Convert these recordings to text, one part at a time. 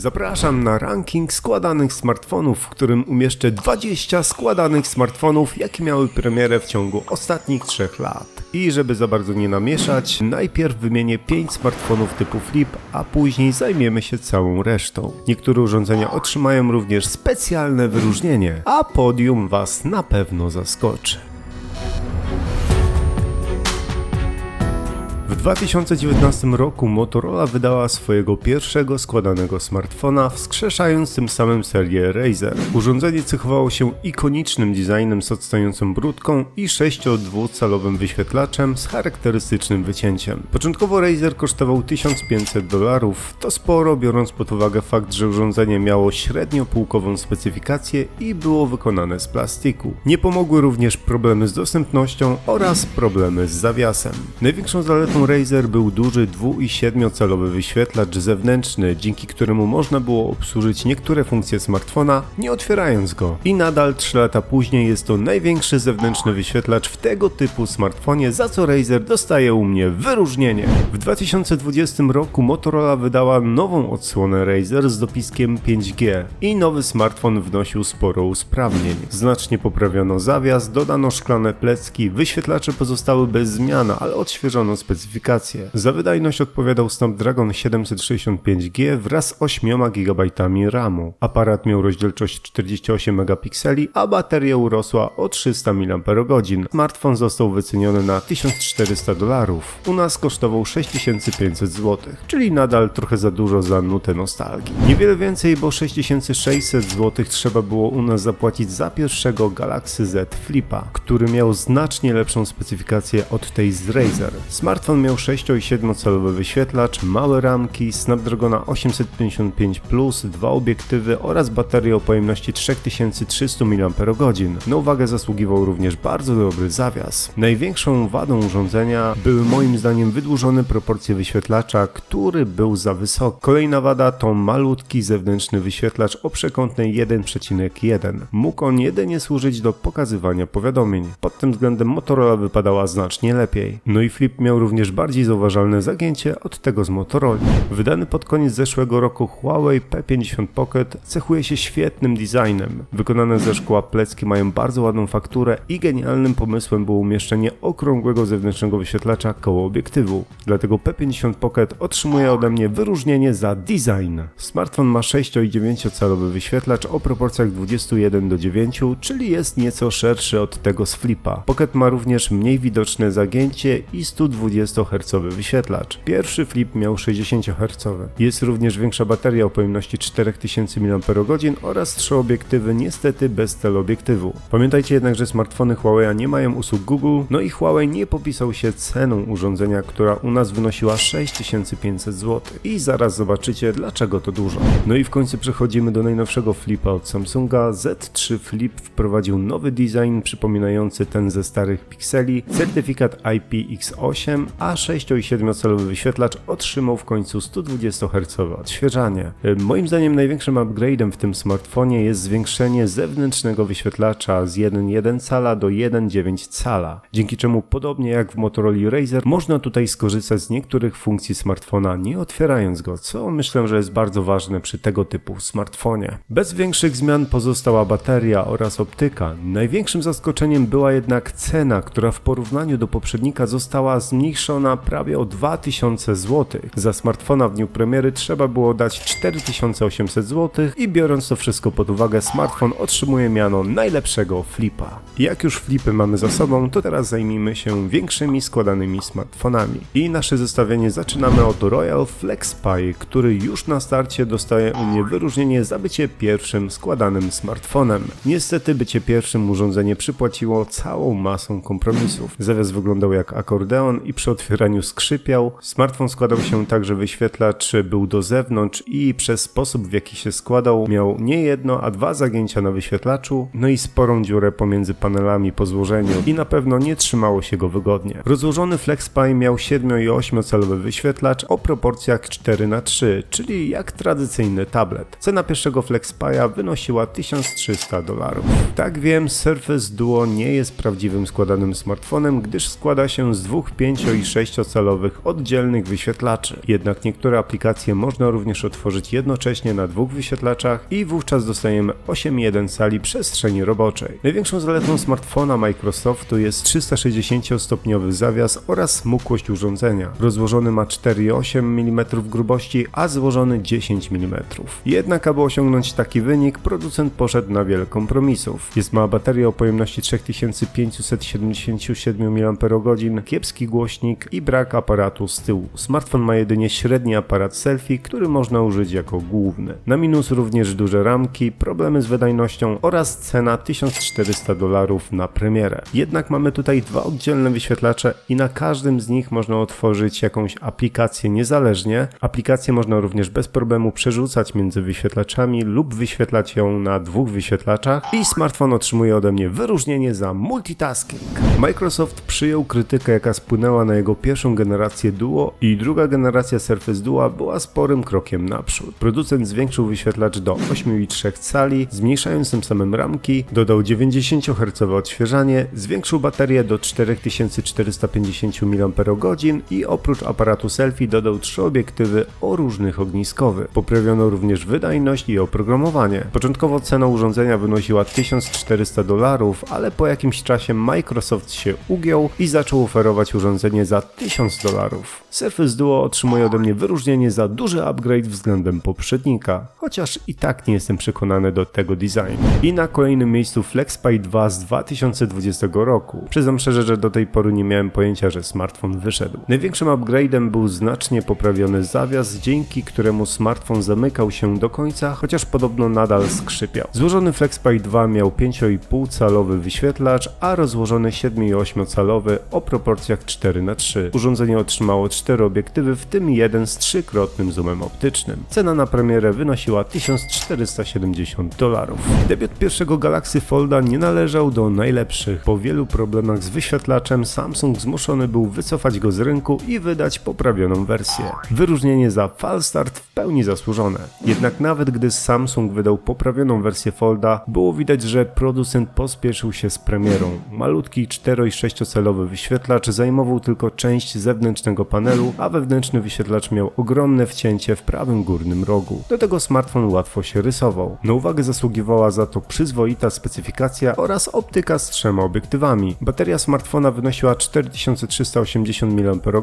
Zapraszam na ranking składanych smartfonów, w którym umieszczę 20 składanych smartfonów, jakie miały premierę w ciągu ostatnich 3 lat. I żeby za bardzo nie namieszać, najpierw wymienię 5 smartfonów typu Flip, a później zajmiemy się całą resztą. Niektóre urządzenia otrzymają również specjalne wyróżnienie, a podium Was na pewno zaskoczy. 2019 roku Motorola wydała swojego pierwszego składanego smartfona, wskrzeszając tym samym serię Razer. Urządzenie cechowało się ikonicznym designem z odstającą brudką i 6,2-calowym wyświetlaczem z charakterystycznym wycięciem. Początkowo Razer kosztował 1500 dolarów, to sporo biorąc pod uwagę fakt, że urządzenie miało średnio półkową specyfikację i było wykonane z plastiku. Nie pomogły również problemy z dostępnością oraz problemy z zawiasem. Największą zaletą Razer był duży 2 i 7-calowy wyświetlacz zewnętrzny, dzięki któremu można było obsłużyć niektóre funkcje smartfona, nie otwierając go. I nadal 3 lata później jest to największy zewnętrzny wyświetlacz w tego typu smartfonie, za co Razer dostaje u mnie wyróżnienie. W 2020 roku Motorola wydała nową odsłonę Razer z dopiskiem 5G i nowy smartfon wnosił sporo usprawnień. Znacznie poprawiono zawias, dodano szklane plecki, wyświetlacze pozostały bez zmian, ale odświeżono specyfikację. Za wydajność odpowiadał Snapdragon 765G wraz z 8 GB RAMu. Aparat miał rozdzielczość 48 megapikseli, a bateria urosła o 300 mAh. Smartfon został wyceniony na 1400 dolarów. U nas kosztował 6500 zł, czyli nadal trochę za dużo za nutę nostalgii. Niewiele więcej, bo 6600 zł trzeba było u nas zapłacić za pierwszego Galaxy Z Flipa, który miał znacznie lepszą specyfikację od tej z Razer. Smartfon miał 6 i 7 calowy wyświetlacz, małe ramki, Snapdragona 855 dwa obiektywy oraz baterię o pojemności 3300 mAh. Na uwagę zasługiwał również bardzo dobry zawias. Największą wadą urządzenia były moim zdaniem wydłużone proporcje wyświetlacza, który był za wysoki. Kolejna wada to malutki zewnętrzny wyświetlacz o przekątnej 1,1. Mógł on jedynie służyć do pokazywania powiadomień. Pod tym względem Motorola wypadała znacznie lepiej. No i Flip miał również bardziej zauważalne zagięcie od tego z Motorola. Wydany pod koniec zeszłego roku Huawei P50 Pocket cechuje się świetnym designem. Wykonane ze szkła plecki mają bardzo ładną fakturę i genialnym pomysłem było umieszczenie okrągłego zewnętrznego wyświetlacza koło obiektywu. Dlatego P50 Pocket otrzymuje ode mnie wyróżnienie za design. Smartfon ma 6 i 9 calowy wyświetlacz o proporcjach 21 do 9, czyli jest nieco szerszy od tego z Flipa. Pocket ma również mniej widoczne zagięcie i 120 Hz wyświetlacz. Pierwszy Flip miał 60 Hz. Jest również większa bateria o pojemności 4000 mAh oraz trzy obiektywy, niestety bez teleobiektywu. Pamiętajcie jednak, że smartfony Huawei nie mają usług Google, no i Huawei nie popisał się ceną urządzenia, która u nas wynosiła 6500 zł. I zaraz zobaczycie, dlaczego to dużo. No i w końcu przechodzimy do najnowszego flipa od Samsunga. Z3 Flip wprowadził nowy design przypominający ten ze starych pikseli, certyfikat IPX8, a 6 i 7 calowy wyświetlacz otrzymał w końcu 120 Hz odświeżanie. Moim zdaniem największym upgrade'em w tym smartfonie jest zwiększenie zewnętrznego wyświetlacza z 1,1 cala do 1,9 cala, dzięki czemu podobnie jak w Motorola Razer można tutaj skorzystać z niektórych funkcji smartfona nie otwierając go, co myślę, że jest bardzo ważne przy tego typu smartfonie. Bez większych zmian pozostała bateria oraz optyka. Największym zaskoczeniem była jednak cena, która w porównaniu do poprzednika została zmniejszona prawie o 2000 zł. Za smartfona w dniu premiery trzeba było dać 4800 zł i biorąc to wszystko pod uwagę, smartfon otrzymuje miano najlepszego flipa. Jak już flipy mamy za sobą, to teraz zajmijmy się większymi składanymi smartfonami. I nasze zestawienie zaczynamy od Royal FlexPi, który już na starcie dostaje u mnie wyróżnienie za bycie pierwszym składanym smartfonem. Niestety bycie pierwszym urządzenie przypłaciło całą masą kompromisów. Zawias wyglądał jak akordeon i przy otwieraniu skrzypiał. Smartfon składał się tak, że wyświetlacz był do zewnątrz i przez sposób w jaki się składał miał nie jedno, a dwa zagięcia na wyświetlaczu, no i sporą dziurę pomiędzy panelami po złożeniu i na pewno nie trzymało się go wygodnie. Rozłożony FlexPi miał 7 i 8 calowy wyświetlacz o proporcjach 4 na 3 czyli jak tradycyjny tablet. Cena pierwszego FlexPi'a wynosiła 1300 dolarów. Tak wiem, Surface Duo nie jest prawdziwym składanym smartfonem, gdyż składa się z dwóch 5 i 6 6-calowych oddzielnych wyświetlaczy. Jednak niektóre aplikacje można również otworzyć jednocześnie na dwóch wyświetlaczach i wówczas dostajemy 8.1 cali przestrzeni roboczej. Największą zaletą smartfona Microsoftu jest 360-stopniowy zawias oraz smukłość urządzenia. Rozłożony ma 4,8 mm grubości, a złożony 10 mm. Jednak aby osiągnąć taki wynik, producent poszedł na wiele kompromisów. Jest mała bateria o pojemności 3577 mAh, kiepski głośnik i brak aparatu z tyłu. Smartfon ma jedynie średni aparat selfie, który można użyć jako główny. Na minus również duże ramki, problemy z wydajnością oraz cena 1400 dolarów na premierę. Jednak mamy tutaj dwa oddzielne wyświetlacze i na każdym z nich można otworzyć jakąś aplikację niezależnie. Aplikację można również bez problemu przerzucać między wyświetlaczami lub wyświetlać ją na dwóch wyświetlaczach i smartfon otrzymuje ode mnie wyróżnienie za multitasking. Microsoft przyjął krytykę jaka spłynęła na jego pierwszą generację Duo i druga generacja Surface Duo była sporym krokiem naprzód. Producent zwiększył wyświetlacz do 8,3 cali, zmniejszając tym samym ramki, dodał 90 Hz odświeżanie, zwiększył baterię do 4450 mAh i oprócz aparatu selfie dodał trzy obiektywy o różnych ogniskowych. Poprawiono również wydajność i oprogramowanie. Początkowo cena urządzenia wynosiła 1400 dolarów, ale po jakimś czasie Microsoft się ugiął i zaczął oferować urządzenie za 1000 dolarów. Surface Duo otrzymuje ode mnie wyróżnienie za duży upgrade względem poprzednika, chociaż i tak nie jestem przekonany do tego designu. I na kolejnym miejscu FlexPay 2 z 2020 roku. Przyznam szczerze, że do tej pory nie miałem pojęcia, że smartfon wyszedł. Największym upgrade'em był znacznie poprawiony zawias, dzięki któremu smartfon zamykał się do końca, chociaż podobno nadal skrzypiał. Złożony FlexPay 2 miał 5,5 calowy wyświetlacz, a rozłożony 7,8 calowy o proporcjach 4 na 3 Urządzenie otrzymało 4 obiektywy, w tym jeden z trzykrotnym zoomem optycznym. Cena na premierę wynosiła 1470 dolarów. Debiut pierwszego Galaxy Folda nie należał do najlepszych. Po wielu problemach z wyświetlaczem Samsung zmuszony był wycofać go z rynku i wydać poprawioną wersję. Wyróżnienie za Falstart w pełni zasłużone. Jednak nawet gdy Samsung wydał poprawioną wersję Folda, było widać, że producent pospieszył się z premierą. Malutki 4,6 calowy wyświetlacz zajmował tylko część zewnętrznego panelu, a wewnętrzny wyświetlacz miał ogromne wcięcie w prawym górnym rogu. Do tego smartfon łatwo się rysował. Na uwagę zasługiwała za to przyzwoita specyfikacja oraz optyka z trzema obiektywami. Bateria smartfona wynosiła 4380 mAh,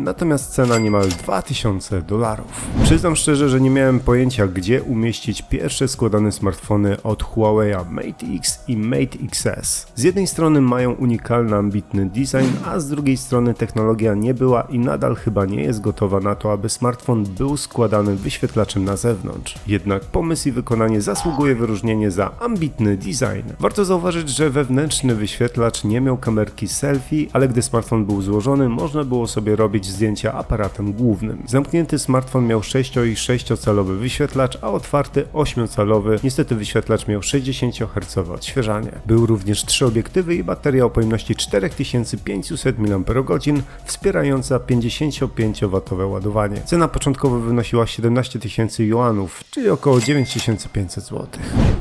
natomiast cena niemal 2000 dolarów. Przyznam szczerze, że nie miałem pojęcia, gdzie umieścić pierwsze składane smartfony od Huawei'a Mate X i Mate XS. Z jednej strony mają unikalny, ambitny design, a z drugiej strony technologia nie była i nadal chyba nie jest gotowa na to, aby smartfon był składany wyświetlaczem na zewnątrz. Jednak pomysł i wykonanie zasługuje wyróżnienie za ambitny design. Warto zauważyć, że wewnętrzny wyświetlacz nie miał kamerki selfie, ale gdy smartfon był złożony, można było sobie robić zdjęcia aparatem głównym. Zamknięty smartfon miał 6,6 calowy wyświetlacz, a otwarty 8-calowy. Niestety wyświetlacz miał 60 Hz odświeżanie. Był również trzy obiektywy i bateria o pojemności 4500 mAh wspierająca 55W ładowanie. Cena początkowa wynosiła 17 tysięcy juanów, czyli około 9500 zł.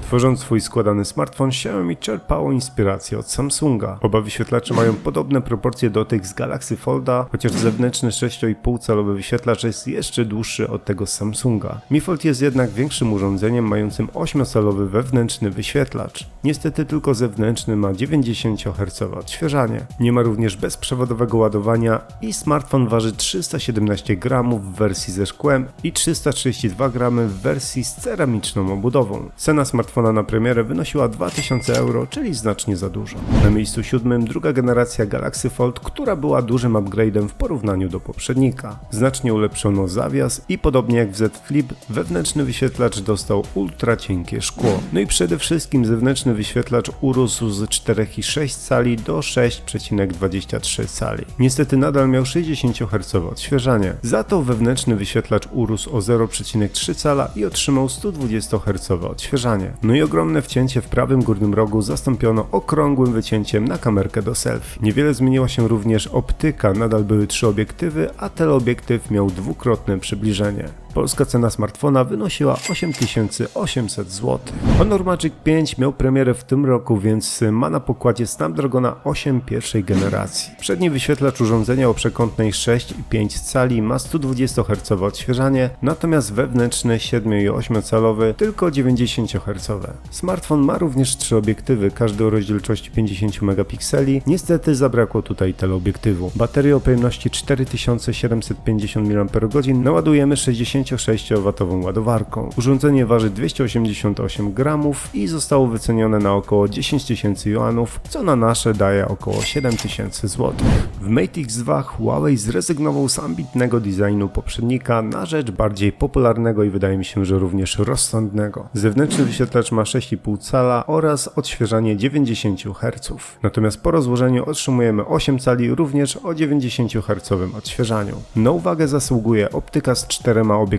Tworząc swój składany smartfon, Xiaomi czerpało inspirację od Samsunga. Oba wyświetlacze mają podobne proporcje do tych z Galaxy Folda, chociaż zewnętrzny 6,5 calowy wyświetlacz jest jeszcze dłuższy od tego z Samsunga. Mi Fold jest jednak większym urządzeniem mającym 8-calowy wewnętrzny wyświetlacz. Niestety tylko zewnętrzny ma 90 Hz odświeżanie. Nie ma również bezprzewodowego ładowania i smartfon waży 317 gramów w wersji ze szkłem i 332 gramy w wersji z ceramiczną obudową. Cena smartfona na premierę wynosiła 2000 euro, czyli znacznie za dużo. Na miejscu siódmym druga generacja Galaxy Fold, która była dużym upgrade'em w porównaniu do poprzednika. Znacznie ulepszono zawias i podobnie jak w Z Flip, wewnętrzny wyświetlacz dostał ultra cienkie szkło. No i przede wszystkim zewnętrzny wyświetlacz urósł z 4,6 cali do 6,23 cali. Niestety nadal miał 60 Hz odświeżanie. Za to wewnętrzny wyświetlacz urósł o 0,3 cala i otrzymał 120 Hz odświeżanie. No i ogromne wcięcie w prawym górnym rogu zastąpiono okrągłym wycięciem na kamerkę do selfie. Niewiele zmieniła się również optyka, nadal były trzy obiektywy, a teleobiektyw miał dwukrotne przybliżenie. Polska cena smartfona wynosiła 8800 zł. Honor Magic 5 miał premierę w tym roku, więc ma na pokładzie Snapdragona 8 pierwszej generacji. Przedni wyświetlacz urządzenia o przekątnej 6,5 cali ma 120 Hz odświeżanie, natomiast wewnętrzny 7 i 8 calowy tylko 90 Hz. Smartfon ma również trzy obiektywy, każdy o rozdzielczości 50 megapikseli. Niestety zabrakło tutaj teleobiektywu. Baterię o pojemności 4750 mAh naładujemy 66W ładowarką. Urządzenie waży 288 gramów i zostało wycenione na około 10 tysięcy juanów, co na nasze daje około 7000 zł. W Mate X2 Huawei zrezygnował z ambitnego designu poprzednika na rzecz bardziej popularnego i wydaje mi się, że również rozsądnego. Zewnętrzny wyświetlacz ma 6,5 cala oraz odświeżanie 90 Hz. Natomiast po rozłożeniu otrzymujemy 8 cali również o 90 Hz odświeżaniu. Na uwagę zasługuje optyka z czterema obiektywami,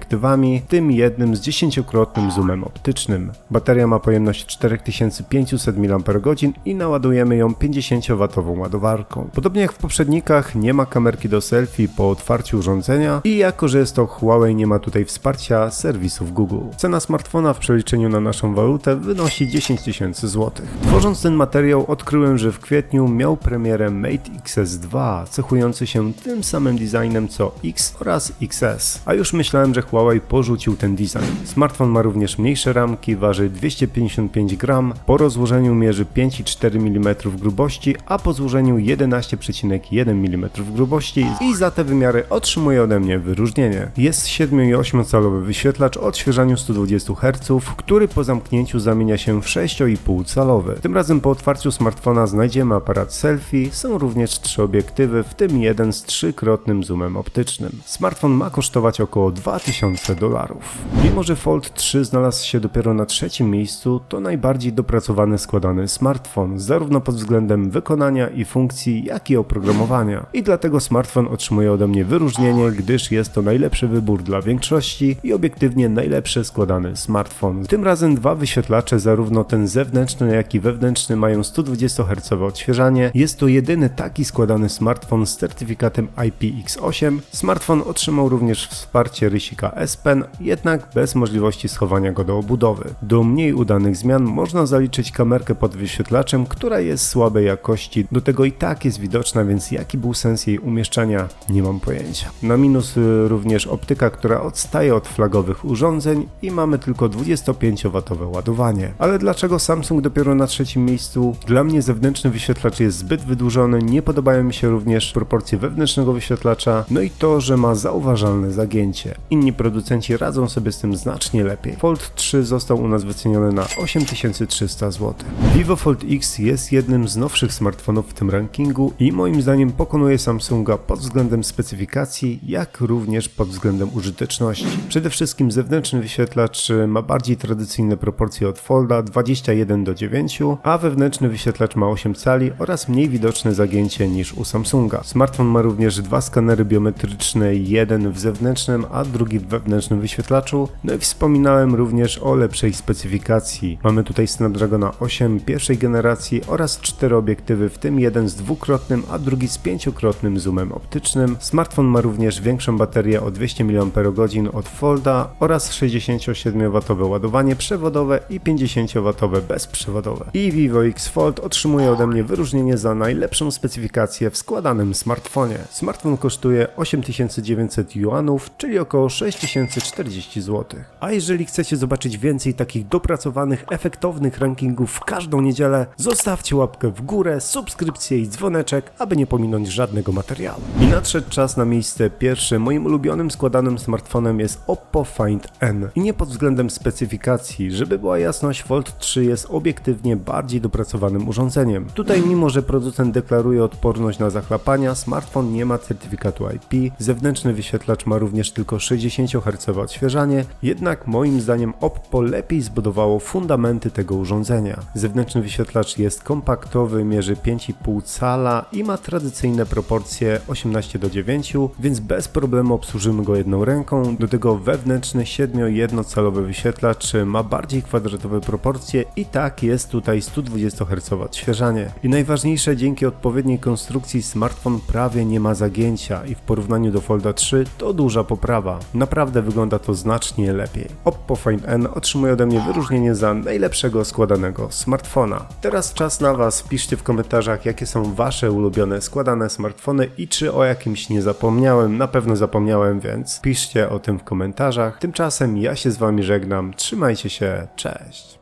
tym jednym z 10-krotnym zoomem optycznym. Bateria ma pojemność 4500 mAh i naładujemy ją 50W ładowarką. Podobnie jak w poprzednikach nie ma kamerki do selfie po otwarciu urządzenia i jako, że jest to Huawei nie ma tutaj wsparcia serwisów Google. Cena smartfona w przeliczeniu na naszą walutę wynosi 10 tysięcy złotych. Tworząc ten materiał odkryłem, że w kwietniu miał premierę Mate XS2, cechujący się tym samym designem co X oraz XS. A już myślałem, że Huawei porzucił ten design. Smartfon ma również mniejsze ramki, waży 255 gram, po rozłożeniu mierzy 5,4 mm grubości, a po złożeniu 11,1 mm grubości i za te wymiary otrzymuje ode mnie wyróżnienie. Jest 7 i 8 calowy wyświetlacz o odświeżaniu 120 Hz, który po zamknięciu zamienia się w 6,5 calowy. Tym razem po otwarciu smartfona znajdziemy aparat selfie, są również trzy obiektywy, w tym jeden z trzykrotnym zoomem optycznym. Smartfon ma kosztować około 2000 dolarów. Mimo, że Fold 3 znalazł się dopiero na trzecim miejscu, to najbardziej dopracowany składany smartfon, zarówno pod względem wykonania i funkcji, jak i oprogramowania. I dlatego smartfon otrzymuje ode mnie wyróżnienie, gdyż jest to najlepszy wybór dla większości i obiektywnie najlepszy składany smartfon. Tym razem dwa wyświetlacze, zarówno ten zewnętrzny, jak i wewnętrzny mają 120 Hz odświeżanie. Jest to jedyny taki składany smartfon z certyfikatem IPX8. Smartfon otrzymał również wsparcie rysika S Pen, jednak bez możliwości schowania go do obudowy. Do mniej udanych zmian można zaliczyć kamerkę pod wyświetlaczem, która jest słabej jakości, do tego i tak jest widoczna, więc jaki był sens jej umieszczania, nie mam pojęcia. Na minus y, również optyka, która odstaje od flagowych urządzeń i mamy tylko 25W ładowanie. Ale dlaczego Samsung dopiero na trzecim miejscu? Dla mnie zewnętrzny wyświetlacz jest zbyt wydłużony, nie podobają mi się również proporcje wewnętrznego wyświetlacza, no i to, że ma zauważalne zagięcie. Inni producenci radzą sobie z tym znacznie lepiej. Fold 3 został u nas wyceniony na 8300 zł. Vivo Fold X jest jednym z nowszych smartfonów w tym rankingu i moim zdaniem pokonuje Samsunga pod względem specyfikacji, jak również pod względem użyteczności. Przede wszystkim zewnętrzny wyświetlacz ma bardziej tradycyjne proporcje od Folda 21 do 9, a wewnętrzny wyświetlacz ma 8 cali oraz mniej widoczne zagięcie niż u Samsunga. Smartfon ma również dwa skanery biometryczne, jeden w zewnętrznym, a drugi w wewnętrznym wyświetlaczu. No i wspominałem również o lepszej specyfikacji. Mamy tutaj Snapdragona 8 pierwszej generacji oraz cztery obiektywy, w tym jeden z dwukrotnym, a drugi z pięciokrotnym zoomem optycznym. Smartfon ma również większą baterię o 200 mAh od Folda oraz 67W ładowanie przewodowe i 50W bezprzewodowe. I Vivo X Fold otrzymuje ode mnie wyróżnienie za najlepszą specyfikację w składanym smartfonie. Smartfon kosztuje 8900 juanów, czyli około 6040 zł. A jeżeli chcecie zobaczyć więcej takich dopracowanych, efektownych rankingów w każdą niedzielę, zostawcie łapkę w górę, subskrypcję i dzwoneczek, aby nie pominąć żadnego materiału. I nadszedł czas na miejsce pierwsze. Moim ulubionym składanym smartfonem jest Oppo Find N. I nie pod względem specyfikacji, żeby była jasność, Fold 3 jest obiektywnie bardziej dopracowanym urządzeniem. Tutaj mimo, że producent deklaruje odporność na zachlapania, smartfon nie ma certyfikatu IP, zewnętrzny wyświetlacz ma również tylko 60 Hz odświeżanie, jednak moim zdaniem Oppo lepiej zbudowało fundamenty tego urządzenia. Zewnętrzny wyświetlacz jest kompaktowy, mierzy 5,5 cala i ma tradycyjne proporcje 18 do 9, więc bez problemu obsłużymy go jedną ręką. Do tego wewnętrzny 7-1-calowy wyświetlacz ma bardziej kwadratowe proporcje i tak jest tutaj 120 Hz odświeżanie. I najważniejsze, dzięki odpowiedniej konstrukcji smartfon prawie nie ma zagięcia i w porównaniu do Folda 3 to duża poprawa. Naprawdę wygląda to znacznie lepiej. Oppo Find N otrzymuje ode mnie wyróżnienie za najlepszego składanego smartfona. Teraz czas na Was, piszcie w komentarzach jakie są Wasze ulubione składane smartfony i czy o jakimś nie zapomniałem, na pewno zapomniałem, więc piszcie o tym w komentarzach. Tymczasem ja się z Wami żegnam, trzymajcie się, cześć!